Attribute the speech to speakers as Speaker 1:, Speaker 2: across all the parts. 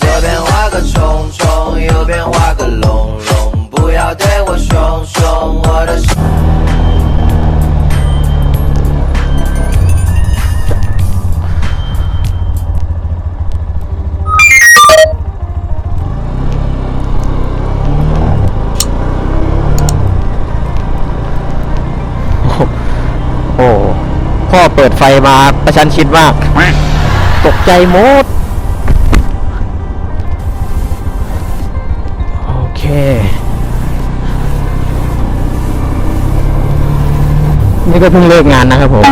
Speaker 1: 左边画个虫虫，右边画个龙龙，不要对我凶凶，我的。
Speaker 2: โอ้พ่อเปิดไฟมาประชันชิดมาก ตกใจหมด นี่ก็เพิ่งเลิกงานนะครับผม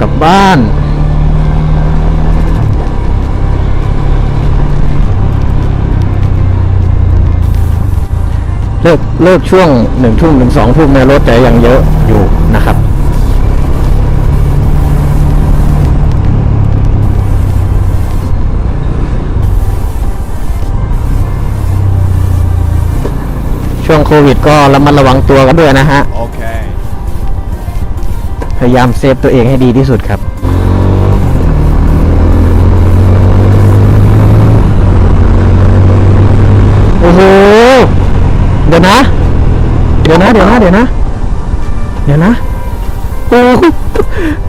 Speaker 2: กลับบ้าน เลิกเลิกช่วงหนึ่งทุ่มถึงสองทุ่มในยรถจะยังเยอะอยู่นะครับ ช่วงโควิดก็ระมัดระวังตัวกันด้วยนะฮะ
Speaker 3: Okay.
Speaker 2: พยายามเซฟตัวเองให้ดีที่สุดครับ โอ้โห เดี๋ยวนะ เดี๋ยวนะ เดี๋ยวนะ เดี๋ยวนะ เดี๋ยวนะ โอ้โห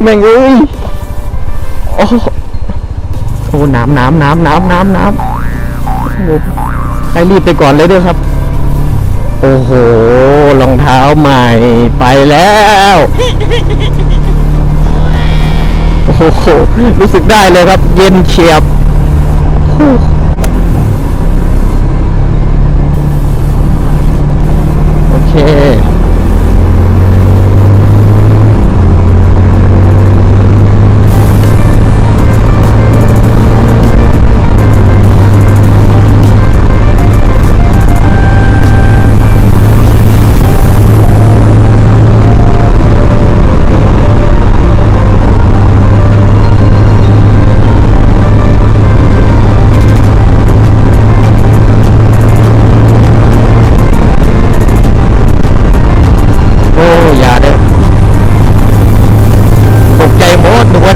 Speaker 2: แม่งเอ้ย โอ้โหโอ้น้ำน้ำน้ำน้ำน้ำน้ำโอ้โหให้รีบไปก่อนเลยด้วยครับ โอ้โหรองเท้าใหม่ไปแล้ว โอ้โหรู้สึกได้เลยครับ เย็นเฉียบโอเค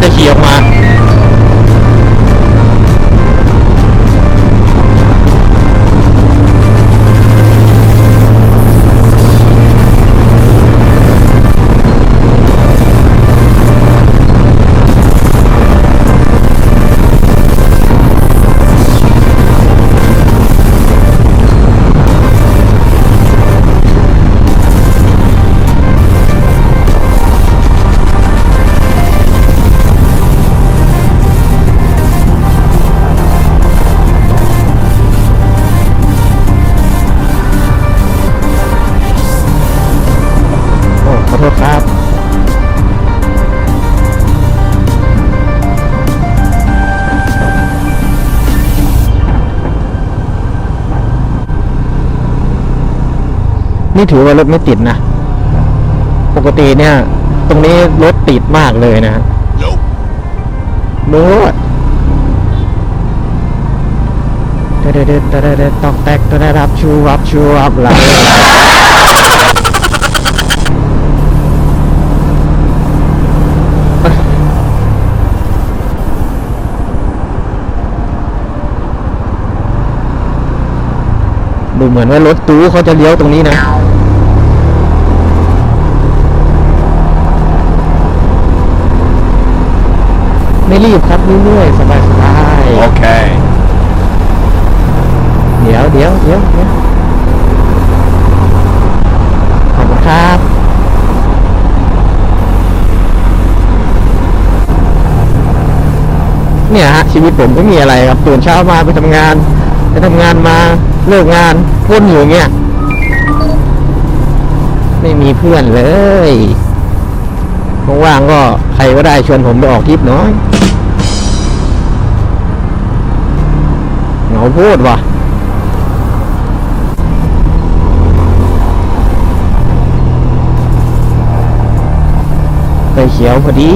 Speaker 2: จะขี่ออกมา นี่ถือว่ารถไม่ติดนะ ปกติเนี่ย ตรงนี้รถติดมากเลยนะ
Speaker 3: Nope.
Speaker 2: รถเด็ดเด็ดเด็ดเด็ดตอกแตกตะได้รับชูรับชูรับหลังดูเหมือนว่ารถตู้เขาจะเลี้ยวตรงนี้นะ ไม่ รีบครับเรื่อยๆสบายๆ
Speaker 3: Okay.
Speaker 2: เดี๋ยวเดี๋ยวเดี๋ยวเดี๋ยวขอบคุณครับเนี่ยฮะชีวิตผมก็มีอะไรครับตื่นเช้ามาไปทำงานไปทำงานมาเลิกงานวนอยู่อย่างเงี้ยไม่มีเพื่อนเลยว่างๆก็ใครก็ได้ชวนผมไปออกทริปหน้อย เหงาพูดว่ะไฟเขียวพอดี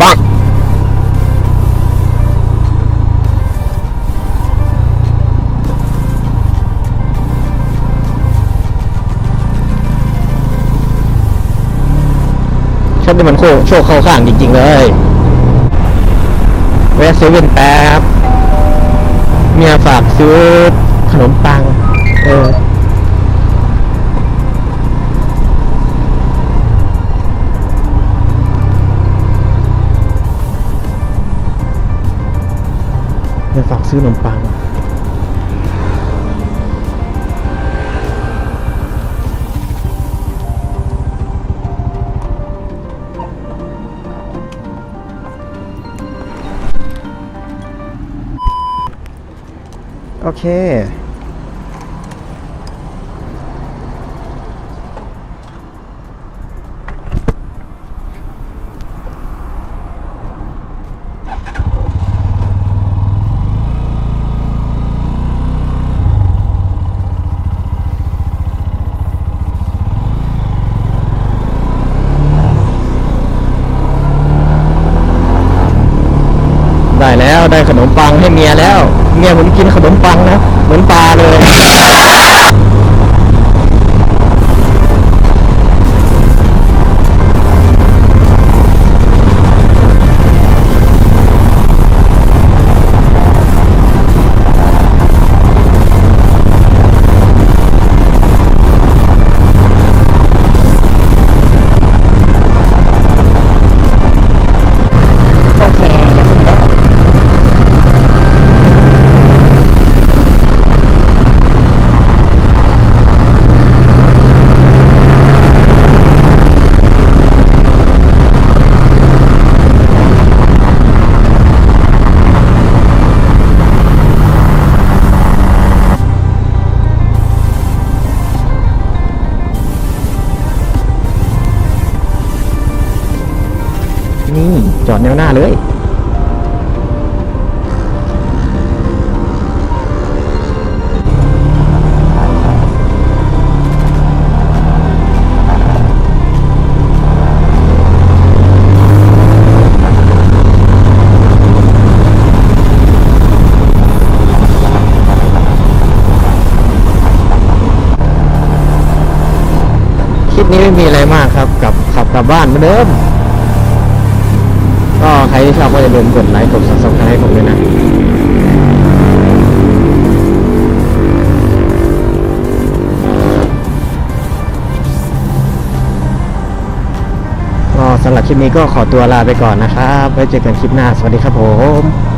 Speaker 2: ปักฉันนี่มันโคโชคเข้าข้างจริง ๆ เลย แวะเซเว่นแป๊บ เมียฝากซื้อขนมปัง เออเมียฝากซื้อขนมปัง โอเค ได้แล้วได้ขนมปังให้เมียแล้ว เมียผมกินขนมปัง จอดแนวหน้าเลย คลิปนี้ไม่มีอะไรมากครับ กับขับกลับบ้านเหมือนเดิม ก็ใครที่ชอบก็อย่าลืมกดไลค์กดซับสไครต์ให้ผมด้วยนะก็สำหรับคลิปนี้ก็ขอตัวลาไปก่อนนะครับ ไว้เจอกันคลิปหน้า สวัสดีครับผม